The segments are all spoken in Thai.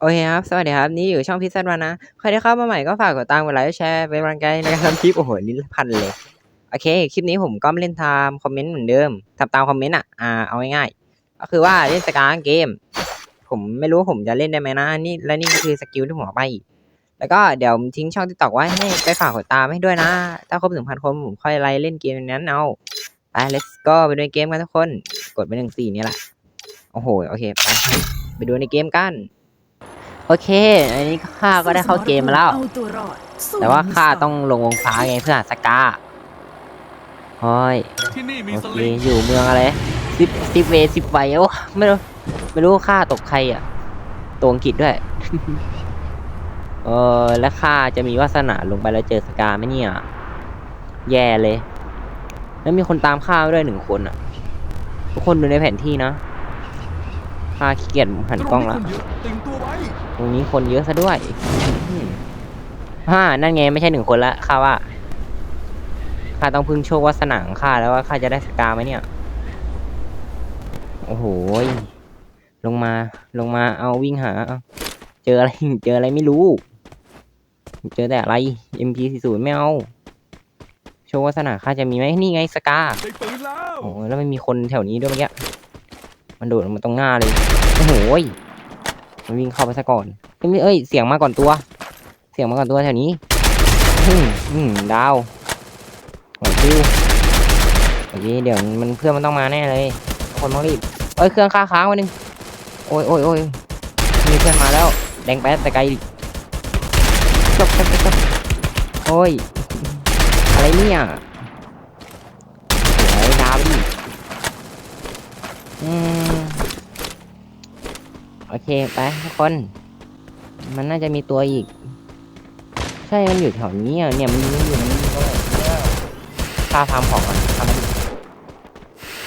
โอเคครับ สวัสดีครับ นี่อยู่ช่องพิซซ่าวันนะ ใครที่เข้ามาใหม่ก็ฝากกดตามกดไลค์แชร์ เป็นกำลังใจในการทำคลิป โอ้โหลิ้นพันเลย โอเค คลิปนี้ผมก็ไม่เล่นตามคอมเมนต์เหมือนเดิมทำตามคอมเมนต์อะ อ่า เอาง่ายๆ ก็คือว่าเล่นสกาเกม ผมไม่รู้ผมจะเล่นได้ไหมนะ นี่ และนี่ก็คือสกิลที่ผมเอาไป แล้วก็เดี๋ยวผมทิ้งช่องติ๊กต็อกไว้ให้ไปฝากกดตามให้ด้วยนะ ถ้าครบหนึ่งพันคนผมค่อยไล่เล่นเกมนั้นเอา ไป let's go ไปดูในเกมกันทุกคน กดไปหนึ่งสี่นี่แหละ โอ้โห โอเค ไป ไปดูในเกมกัน โอเค อันนี้ข้าก็ได้เข้าเกมมาแล้วเอาตัวรอดสู้แต่ว่าย่งมีข้าสต้องลงวงฟ้าไงเพื่อหาสกาโอ้ยที่นี่มีโอสเคลิงอยู่เมืองอะไรสิบสิบเวสิบไวโอ้ไม่รู้ไม่รู้ข้าตกใครอะตัวอังกฤษด้วยเออแล้วข้าจะมีวาสนาลงไปแล้วเจอสกาไหมเนี่ย แย่เลย แล้วมีคนตามข้ามาด้วยหนึ่งคนอะ ทุกคนดูในแผนที่นะข้าขี้เกียจหันกล้องละ ตรงนี้คนเยอะตึงตัวไว้ตรงนี้คนเยอะซะด้วยอืมฮ่านั่นไงไม่ใช่หนึ่งคนละข้าว่าข้าต้องพึ่งโชควาสนาของข้าแล้วว่าข้าจะได้สกาไหมเนี่ย โอ้โหยลงมาลงมาเอาวิ่งหาเอาเจออะไรเจออะไรไม่รู้ เจอแต่อะไร MP40 ไม่เอาโชควาสนาข้าจะมีไหมนี่ไงสกาได้ปืนแล้วโอ้โหแล้วไม่มีคนแถวนี้ด้วยเมื่อกี้มันโดดลงมาตรงหน้าเลยโอ้โหย มันวิ่งเข้าไปซะก่อนเอ้ยเอ้ยเสียงมาก่อนตัว เสียงมาก่อนตัวแถวนี้อืมอืมดาวโอ้ยโอเคเดี๋ยวมันเพื่อนมันต้องมาแน่เลย คนต้องรีบเอ้ยเครื่องค้าค้างไว้หนึ่งโอ้ยโอ้ยโอ้ยมีเพื่อนมาแล้ว แดงแป๊ดแต่ไกลจบจบจบโอ้ยอะไรเนี่ยไอ้ดาวดิอืม เคไปทุกคน มันน่าจะมีตัวอีก ใช่ มันอยู่แถวนี้อะเนี่ยมันอยู่อยู่มันอยู่ตรงไหนเนี่ยข้าทำของก่อนทำมัน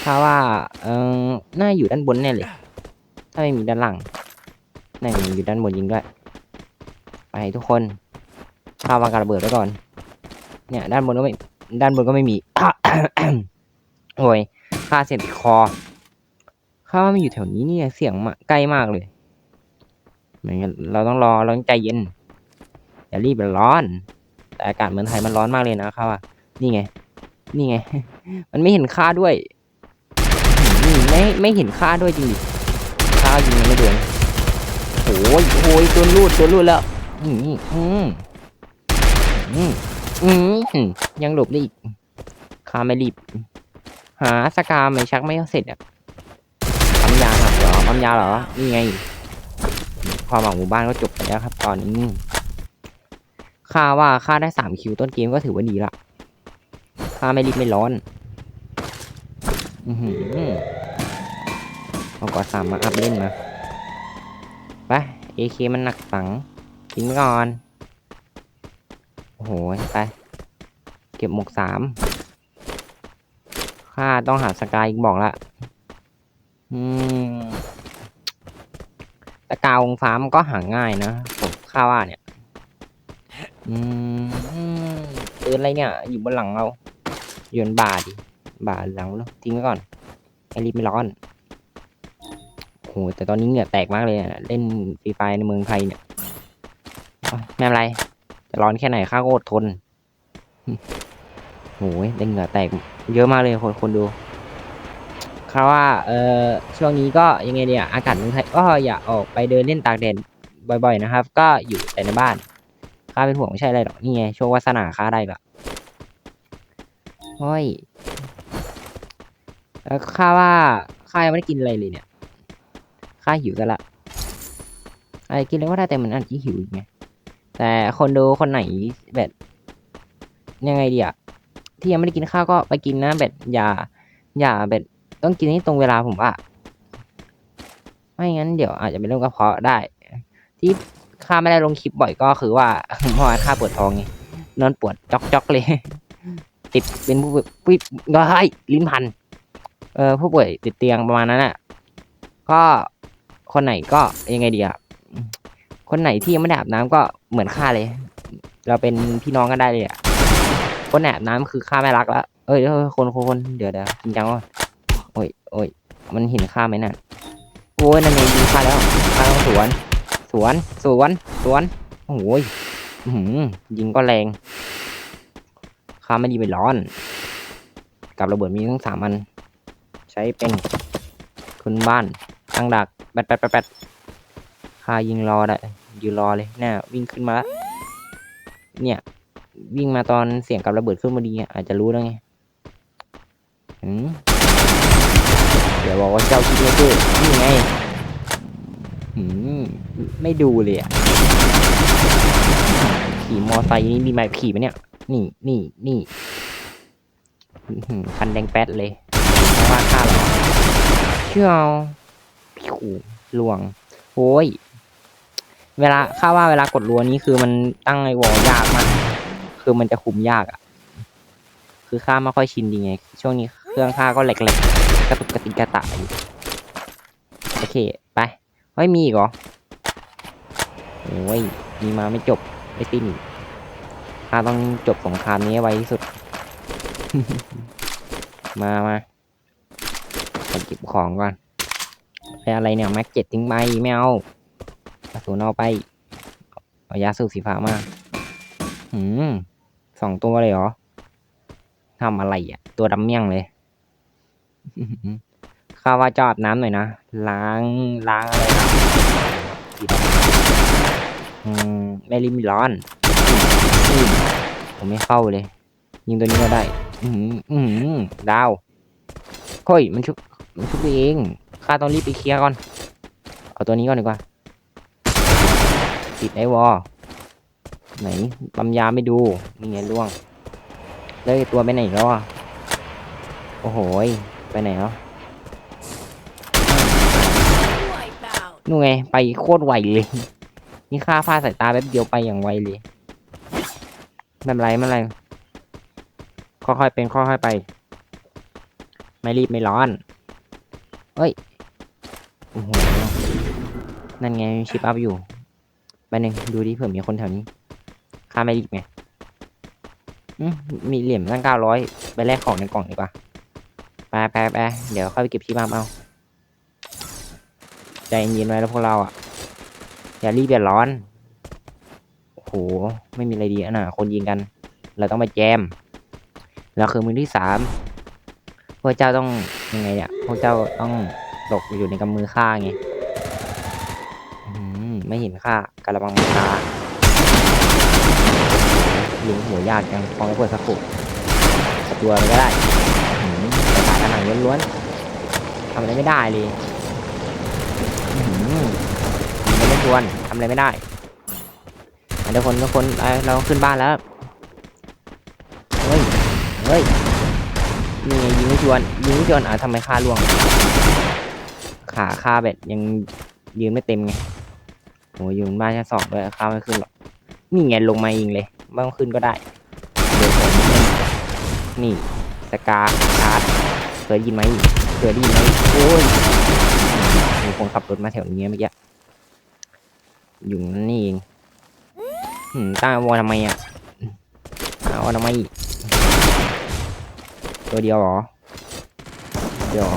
ข้าว่า เออน่าอยู่ด้านบนแน่เลย ถ้าไม่มีด้านหลังนั่นไงอยู่ด้านบนยิงด้วย ไปทุกคนข้าวางการระเบิดไว้ก่อน เนี่ย ด้านบนก็ไม่ ด้านบนก็ไม่มีโอ้ยข้าเสียงคอข้าว่ามันอยู่แถวนี้เนี่ยเสียงมาใกล้มากเลย เหมือนกันเราต้องรอเราต้องใจเย็นอย่ารีบมันร้อน แต่อากาศเมืองไทยมันร้อนมากเลยนะครับว่านี่ไง นี่ไง มันไม่เห็นค่าด้วยไม่ไม่เห็นค่าด้วยจริงดิค่ายิงไม่โดนโอ้ยโอ้ยโดนรูดโดนรูดแล้วอืมอืมอืมอืมยังหลบได้อีกข้าไม่รีบ หาสกาไม่ชักไม่เสร็จอะปั๊มยาเหรอปั๊มยาเหรอ นี่ไง ความหวังหมู่บ้านก็จบไปแล้วครับ ตอนนี้ค่าว่าค่าได้สามคิวต้นเกมก็ถือว่าดีละค่าไม่รีบไม่ร้อนอือหือเอากอสามมาอัพเล่นมาไปเอเคมันหนักสังทิ้งก่อนโอ้โหไป เก็บหมวกสามค่าต้องหาสกายอีกบอกละอืม ตะกาวงฟ้ามันก็หาง่ายนะผมข้าว่าเนี่ยอืมอืมปืนอะไรเนี่ย อยู่บนหลังเราโยนบาดิบาหลังเนอะทิ้งไว้ก่อนให้รีบไม่ร้อนโอ้โหแต่ตอนนี้เหงื่อแตกมากเลยเล่นฟรีไฟในเมืองไทยเนี่ยไม่เป็นไรจะร้อนแค่ไหนข้าก็อดทนโอ้ยเล่นเหงื่อแตกเยอะมากเลยคนคนดู เขาว่าเออช่วงนี้ก็ยังไงเนี่ยอากาศเมืองไทยก็อย่าออกไปเดินเล่นตากแดดบ่อย ๆ นะครับ ก็อยู่แต่ในบ้านข้าเป็นห่วงไม่ใช่อะไรหรอกนี่ไงโชควาสนาข้าได้ละโอ้ยแล้วข้าว่าข้ายังไม่ได้กินอะไรเลยเนี่ยข้าหิวซะละอะไรกินเลยก็ได้แต่มันอาจจะหิวไงแต่คนดูคนไหนแบบยังไงดีอะที่ยังไม่ได้กินข้าวก็ไปกินนะแบบอย่า อย่าแบบ ต้องกินให้ตรงเวลาผมว่า ไม่งั้นเดี๋ยวอาจจะเป็นโรคกระเพาะได้ ที่ข้าไม่ได้ลงคลิปบ่อยก็คือว่าเมื่อวานข้าปวดท้องไงนอนปวดจอกจอกๆเลย ติดเป็นผู้ผู้ก็ให้ลิ้นพันเออผู้ป่วยติดเตียงประมาณนั้นอะ ก็คนไหนก็ยังไงดีอะคนไหนที่ยังไม่ได้อาบน้ำก็เหมือนข้าเลย เราเป็นพี่น้องกันได้เลยอะคนอาบน้ำคือข้าไม่รักแล้วเอ้ยเอ้ยคนคนคนเดี๋ยวเดี๋ยวจริงจังว่า โอ้ยโอ้ยมันห็นข้าไหมน่ะโอ้ยนั่นเองยิงข้าแล้วข้าต้องสวน สวน สวน สวน โอ้ยหือยิงก็แรงข้าไม่ดีไปร้อน กับระเบิดมีทั้งสามอัน ใช้เป็นคุณบ้านตั้งดักแปดแปดแปดแปดข้ายิงรอได้ยืนรอเลยเนี่ยวิ่งขึ้นมา เนี่ย วิ่งมาตอนเสียงกับระเบิดขึ้นมาดีอาจจะรู้แล้วไงอืม บอกว่าเจ้าคิดไม่ซื่อนี่ไงอืมไม่ดูเลยอะขี่มอไซค์นี่มีใบขับขี่ไหมเนี่ย นี่นี่นี่คันแดงแป๊ดเลยไม่ว่าข้าเหรอเชี่ยวผิวลวงโอ้ย เวลาข้าว่าเวลากดรัวนี้คือมันตั้งไอ้วอลยากมาก คือมันจะคุมยากอะ่ะ คือข้าไม่ค่อยชินดีไง ช่วงนี้ เครื่องข้าก็แหลกๆกระตุกกระติกกระตะอยู่โอเค ไปเฮ้ยมีอีกเหรอโอ้ยมีมาไม่จบไม่สิ้นข้าต้องจบสงครามนี้ให้ไวที่สุด มามาขอเก็บของก่อนไปอะไรเนี่ยแม็กเจ็ดทิ้งไปไม่เอากระสุนเอาไปเอายาสูบสีฟ้ามาหืมสองตัวเลยเหรอทำอะไรอะ ตัวดำเมี่ยงเลย ข้าว่าจอดน้ำหน่อยนะ ล้างล้างอะไรนะอืมไม่ริมร้อนอืมผมไม่เข้าเลย ยิงตัวนี้ก็ได้ อืมอืมดาวเฮ้ยมันชุบมันชุบตัวเองข้าต้องรีบไปเคลียร์ก่อน เอาตัวนี้ก่อนดีกว่า ติดไอ้วอไหนปั๊มยาไม่ดูนี่ไงล่วง เลยตัวไปไหนแล้วอะ โอ้โหย ไปไหนแล้ว Wipeout. นู่นไง ไปโคตรไวเลย นี่ค่าฟ้าสายตาแป๊บเดียวไปอย่างไวเลยไม่เป็นไรไม่เป็นไรค่อยๆเป็นค่อยๆไป ไม่รีบไม่ร้อนเฮ้ยโอ้โหนั่นไงชิปอัพอยู่ไปหนึ่งดูดิเผื่อมีคนแถวนี้ ค่าไม่รีบไงอืมมีเหรียญตั้งเก้าร้อยไปแลกของในกล่องดีกว่า ไปไปไปเดี๋ยวค่อยไปเก็บชิปอัพเอาใจเย็นไว้แล้วพวกเราอะ อย่ารีบอย่าร้อนโอ้โหไม่มีอะไรดีอะนะคนยิงกัน เราต้องไปแจมแล้วคือมือที่สามพวกเจ้าต้องยังไงเนี่ยพวกเจ้าต้องตกอยู่ในกำมือข้าไงไม่เห็นข้ากระบังตายิงหัวยากจังพอไม่เปิดสักขุสักตัวเลยก็ได้ ภาษาขนาดล้วนๆทำอะไรไม่ได้เลยอื้อหือยิงไม่ชวนทำอะไรไม่ได้อะทุกคนทุกคนเอ้ยเราขึ้นบ้านแล้ว เฮ้ย เฮ้ยนี่ไงยิงไม่ชวนยิงไม่ชวนอะทำไมค่าล่วง ขาค่าเบ็ดยังยืนไม่เต็มไงโอ้ยยืนบ้านแค่สองด้วยค่าไม่ขึ้นหรอก นี่ไงลงมาเองเลยไม่ต้องขึ้นก็ได้เดี๋ยวผมนี่สกาชาร์จ เคยได้ยินไหมเคยได้ยินไหมโอ้ยมีคนขับรถมาแถวนี้เมื่อกี้อยู่นั่นนี่เองหืมตั้งวอทำไมอะเอาวอทำไมตัวเดียวเหรอเดี๋ยวเอ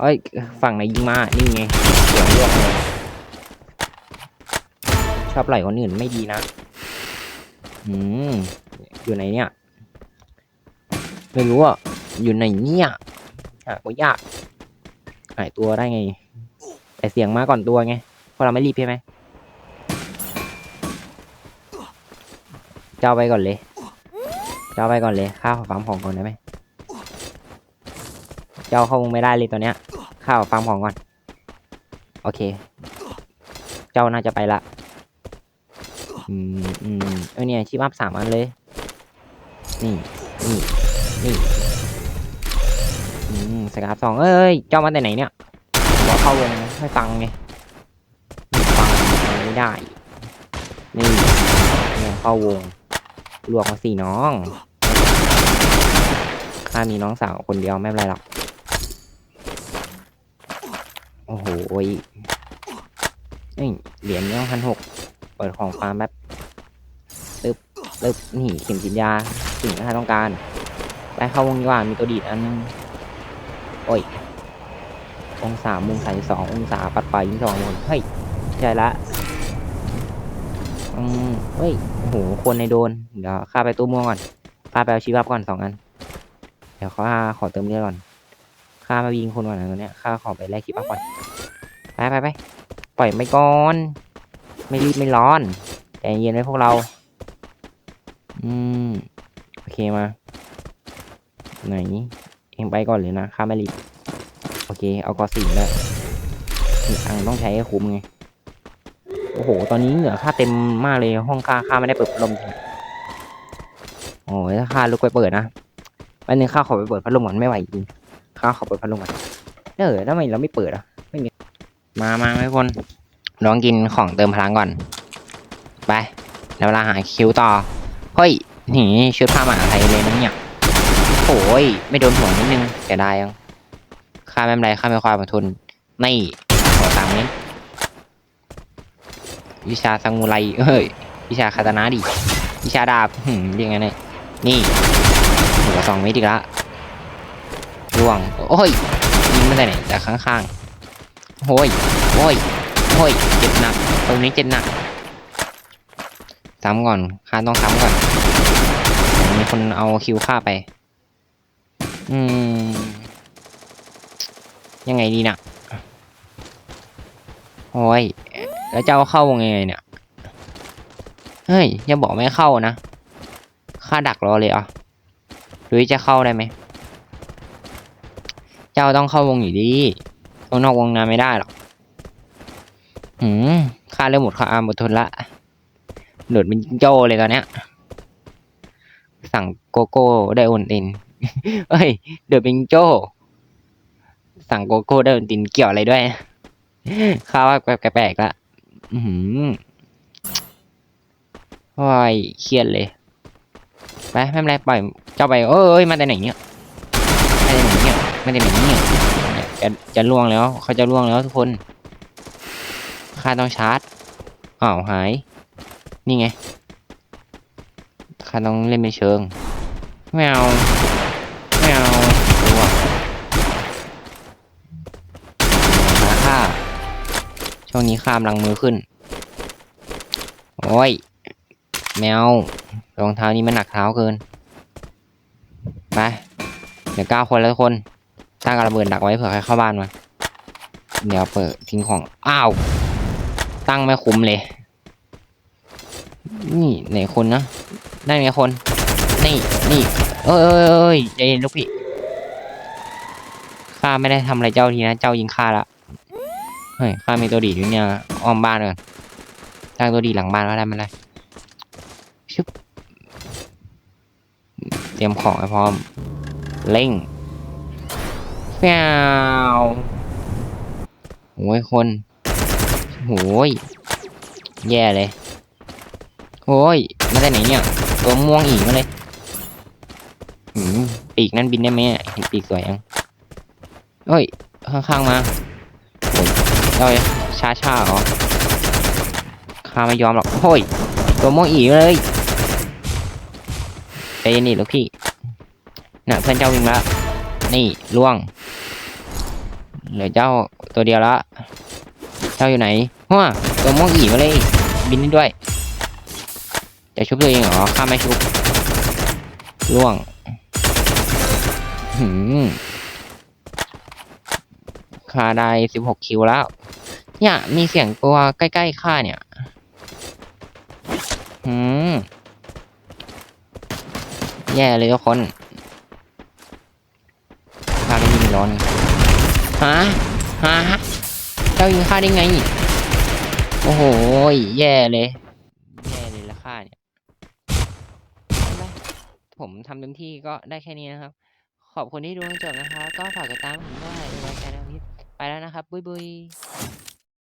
เอ้ยฝั่งไหนยิงมานี่ไงเสียงเลือกเลยชอบไหลคนอื่นไม่ดีนะอืมอยู่ไหนเนี่ยไม่รู้อะ อยู่ไหนเนี่ยหาก็ยากหายตัวได้ไง แต่เสียงมาก่อนตัวไงเพราะเราไม่รีบใช่ไหมเจ้าไปก่อนเลย เจ้าไปก่อนเลยข้าขอฟาร์มของก่อนได้ไหมเจ้าเข้าวงไม่ได้เลยตอนเนี้ยข้าขอฟาร์มของก่อน โอเค เจ้าน่าจะไปละอืมอืมเออเนี่ยชิปอัพสามอันเลย นี่ นี่ นี่ อืมสกาสองเอ้ยเจ้ามาแต่ไหนเนี่ยบอเข้าวงให้ฟังไงฟังไม่ได้ นี่เนี่ยเข้าวงรวมมาสี่น้องข้ามีน้องสาวคนเดียวไม่เป็นไรหรอก โอ้โหยนี่เหรียญยังพันหกเปิดของฟาร์มแบบตึบตึบนี่เข็มฉีดยาสิ่งที่ข้าต้องการ ไปเข้าวงดีกว่ามีตัวดีดอันนึง โอ้ยองศามุมสายสององศาปัดไปยิงสองคนเฮ้ยใช่ละอืมเฮ้ยโอ้โหคนในโดน เดี๋ยวข้าไปตู้ม่วงก่อนข้าไปเอาชีวับก่อนสองอัน เดี๋ยวข้าขอเติมเลือดก่อนข้ามายิงคนก่อนนะตัวเนี้ยข้าขอไปแลกชีวับก่อนไปไปไปปล่อยไปก่อน ไม่รีบไม่ร้อนใจเย็นไว้พวกเรา อืมโอเคมาไหน เองไปก่อนเลยนะข้าไม่รีบโอเค เอากอสี่แล้วอังต้องใช้ให้คุ้มไง โอ้โห ตอนนี้เหงื่อข้าเต็มมากเลยห้องข้าข้าไม่ได้เปิดพัดลมโอ้ยถ้าข้าลุกไปเปิดนะวันนึงข้าขอไปเปิดพัดลมก่อนไม่ไหวจริงข้าขอเปิดพัดลมก่อนเออทำไมเราไม่เปิดอะไม่มีมามาทุกคนลองกินของเติมพลังก่อน ไปแล้วเวลาหาคิวต่อเฮ้ยนี่ชุดผ้าหมาไทยเลยนะเนี่ย โอ้ยไม่โดนหัวนิดนึงเสียดายยังข้าไม่เป็นไรข้าไม่ความอดทนนี่ขอตามนี้วิชาซามูไรเอ้ยวิชาคาตานะดิวิชาดาบหืมเรียกไงเนี่ยนี่หัวสองเมตรอีกละร่วงโอ้ยยิงมาจากไหนจากข้างๆโอ้ยโอ้ยโอ้ยเจ็บหนักตรงนี้เจ็บหนักซ้ำก่อนข้าต้องซ้ำก่อนมีคนเอาคิวข้าไป อืม ยังไงดีนะโอ้ย แล้วเจ้าเข้าวงยังไงเนี่ย เฮ้ย อย่าบอกไม่เข้านะข้าดักรอเลยอะหรือจะเข้าได้ไหม เจ้าต้องเข้าวงอยู่ดีต้องนอกวงนานไม่ได้หรอก หืมข้าเริ่มหมดความอดทนละ โดดเป็นโจเลยตอนเนี้ย สั่งโกโก้ได้โอนติน เอ้ย เดือดเป็นจิงโจ้สั่งโกโก้ได้โอนตินเกี่ยวอะไรด้วยข้าว่าแปลกๆละอือหือโอ้ยเครียดเลย ไปไม่เป็นไรปล่อยเจ้าไปเอ้ยมาแต่ไหนเนี่ยมาแต่ไหนเนี่ยมาแต่ไหนเนี่ยจะจะล่วงแล้ว เขาจะล่วงแล้วทุกคนข้าต้องชาร์จอ้าวหาย นี่ไงข้าต้องเล่นเป็นเชิงไม่เอาล่วงหาข้า ช่วงนี้ข้ามลังมือขึ้น โอ้ย แมว รองเท้านี้มันหนักเท้าเกิน ไป เดี๋ยวเก้าคนแล้วทุกคนตั้งกระเบิดดักไว้เผื่อใครเข้าบ้านมา เดี๋ยวเปิดทิ้งของ อ้าว ตั้งไม่คุ้มเลย นี่ไหนคนนะ ได้ไหนคน นี่ นี่ เอ้ยเอ้ยเอ้ยใจเย็นลูกพี่ข้าไม่ได้ทำอะไรเจ้าทีนะ เจ้ายิงข้าละ เฮ้ยข้ามีตัวดีอยู่เนี่ยอ้อมบ้านก่อนตั้างตัวดีหลังบ้านว่าได้ไหมล่ะชึบเตรียมของให้พร้อม เร่งแฟวโอ้ยคนโอ้ยแย่เลยโอ้ยมาได้ไหนเนี่ย ตัวม่วงอีกมาเลยหืมปีกนั่นบินได้ไหมอะเห็นปีกสวยยังเฮ้ย ข้างๆมา เราช้าช้าเหรอข้าไม่ยอมหรอกโอ้ยตัวม่วงอีเลยใจเย็นดิลูกพี่น่ะเพื่อนเจ้าวิ่งมาละนี่ล่วงเหลือเจ้าตัวเดียวละเจ้าอยู่ไหนหัวตัวม่วงอีมาเลยบินได้ด้วยจะชุบตัวเองเหรอข้าไม่ชุบล่วงหืมข้าได้สิบหกคิวแล้ว เนี่ย มีเสียงตัวใกล้ๆข้าเนี่ยหืม แย่เลยทุกคนข้าไม่ยิงร้อนฮะฮะเจ้ายิงข้าได้ไง โอ้โห แย่เลย แย่เลยละข้าเนี่ย ผมทำเต็มที่ก็ได้แค่นี้นะครับ ขอบคุณที่ดูจนจบนะครับ ก็ฝากติดตามผมด้วยในรายการนี้ไปแล้วนะครับ บุยบุย